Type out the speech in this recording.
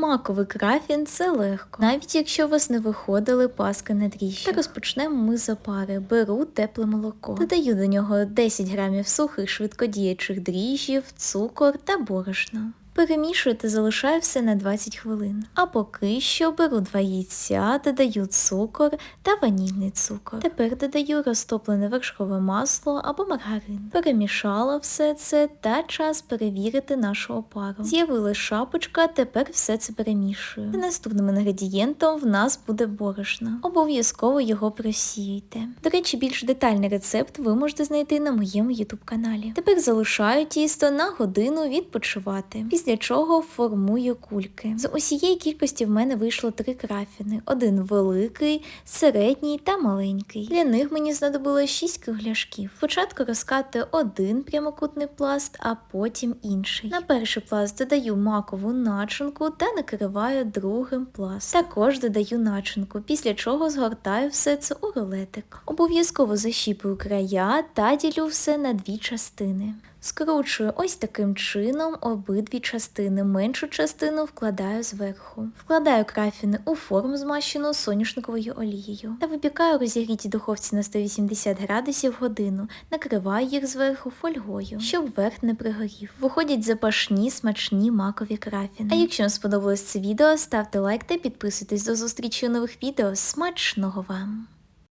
Маковий крафін це легко, навіть якщо у вас не виходили паски на дріжджах. Розпочнемо ми з опари. Беру тепле молоко. Додаю до нього 10 грамів сухих швидкодіючих дріжджів, цукор та борошно. Перемішую та залишаю все на 20 хвилин. А поки що беру два яйця, додаю цукор та ванільний цукор. Тепер додаю розтоплене вершкове масло або маргарин. Перемішала все це та час перевірити нашу опару. З'явилась шапочка, тепер все це перемішую. Наступним інгредієнтом в нас буде борошно. Обов'язково його просіюйте. До речі, більш детальний рецепт ви можете знайти на моєму YouTube каналі. Тепер залишаю тісто на годину відпочивати. Після чого формую кульки. З усієї кількості в мене вийшло три крафіни: один великий, середній та маленький. Для них мені знадобилось 6 кругляшків. Спочатку розкати один прямокутний пласт, а потім інший. На перший пласт додаю макову начинку та накриваю другим пластом. Також додаю начинку, після чого згортаю все це у рулетик. Обов'язково защіпую края та ділю все на дві частини. Скручую ось таким чином обидві частини. Меншу частину вкладаю зверху. Вкладаю крафіни у форму змащену соняшниковою олією та випікаю у розігрітій духовці на 180 градусів годину. Накриваю їх зверху фольгою, щоб верх не пригорів. Виходять запашні смачні макові крафіни. А якщо вам сподобалось це відео, ставте лайк та підписуйтесь до зустрічі у нових відео. Смачного вам!